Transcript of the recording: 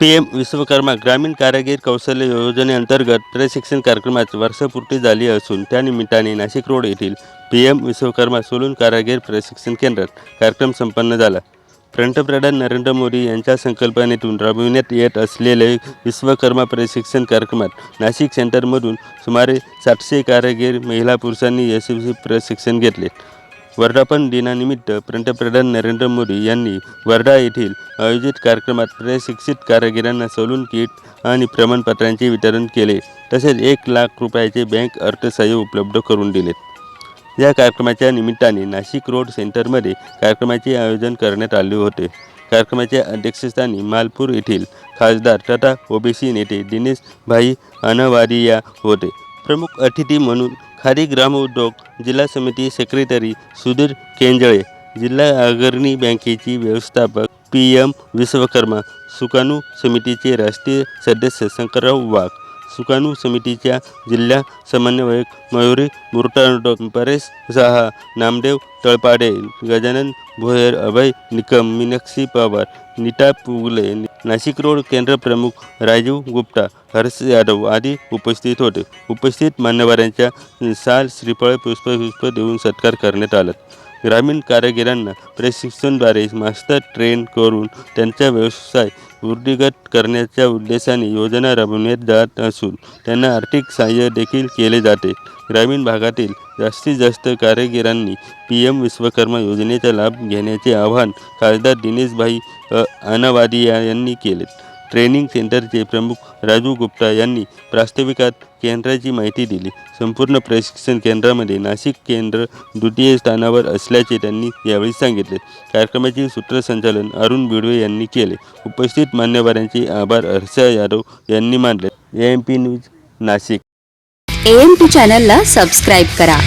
P M Vishwakarma ग्रामीण कारागीर कौशल्य योजनेअंतर्गत प्रशिक्षण कार्यक्रमाची वर्षपूर्ती झाली असून त्यानिमित्ताने नाशिक रोड येथील पी एम विश्वकर्मा सोलून कारागीर प्रशिक्षण केंद्रात कार्यक्रम संपन्न झाला. पंतप्रधान नरेंद्र मोदी यांच्या संकल्पनेतून राबविण्यात येत असलेले विश्वकर्मा प्रशिक्षण कार्यक्रमात नाशिक सेंटरमधून सुमारे सातशे कारागीर महिला पुरुषांनी यशस्वी प्रशिक्षण घेतले. वर्धापन दिनानिमित्त पंतप्रधान नरेंद्र मोदी यांनी वर्धा येथील आयोजित कार्यक्रमात प्रशिक्षित कारागिरांना सोलून किट आणि प्रमाणपत्रांचे वितरण केले तसेच एक लाख रुपयाचे बँक अर्थसहाय्य उपलब्ध करून दिले या कार्यक्रमाच्या निमित्ताने नाशिक रोड सेंटरमध्ये कार्यक्रमाचे आयोजन करण्यात आले होते. कार्यक्रमाच्या अध्यक्षस्थानी मालपूर येथील खासदार तथा ओबीसी नेते दिनेश भाई अनवारिया होते. प्रमुख अतिथी म्हणून खादी ग्रामोद्योग जिल्हा समिती सेक्रेटरी सुधीर केंजळे जिल्हा अग्रणी बँकेची व्यवस्थापक पी एम विश्वकर्मा सुकाणू समितीचे राष्ट्रीय सदस्य शंकरराव वाघ सुकाणू समितीच्या जिल्हा समन्वयक मयुरी मुर्तांडो परेश साहा नामदेव तळपाडे गजानन भोयर अभय निकम मीनाक्षी पवार नीता पुगले नाशिक रोड केंद्र प्रमुख राजीव गुप्ता हर्ष यादव आदी उपस्थित होते. उपस्थित मान्यवरांच्या साल श्रीफळ पुष्पपुष्प देऊन सत्कार करण्यात आला. ग्रामीण कारागिरांना प्रशिक्षणद्वारे मास्टर ट्रेन करून त्यांचा व्यवसाय वृद्धिगत करण्याच्या उद्देशाने योजना राबविण्यात जात असून त्यांना आर्थिक सहाय्य देखील केले जाते. ग्रामीण भागातील जास्तीत जास्त कारागिरांनी पी एम विश्वकर्मा योजनेचा लाभ घेण्याचे आवाहन खासदार दिनेशभाई अनावादिया यांनी केले. ट्रेनिंग सेंटरचे प्रमुख राजू गुप्ता यांनी प्रास्ताविकात केंद्राची माहिती दिली. संपूर्ण प्रशिक्षण केंद्रामध्ये नाशिक केंद्र द्वितीय स्थानावर असल्याचे त्यांनी यावेळी सांगितले. कार्यक्रमाचे सूत्रसंचालन अरुण बिडवे यांनी केले. उपस्थित मान्यवरांचे आभार हर्षा यादव यांनी मानले. M P news Nashik. M P चॅनलला सबस्क्राईब करा.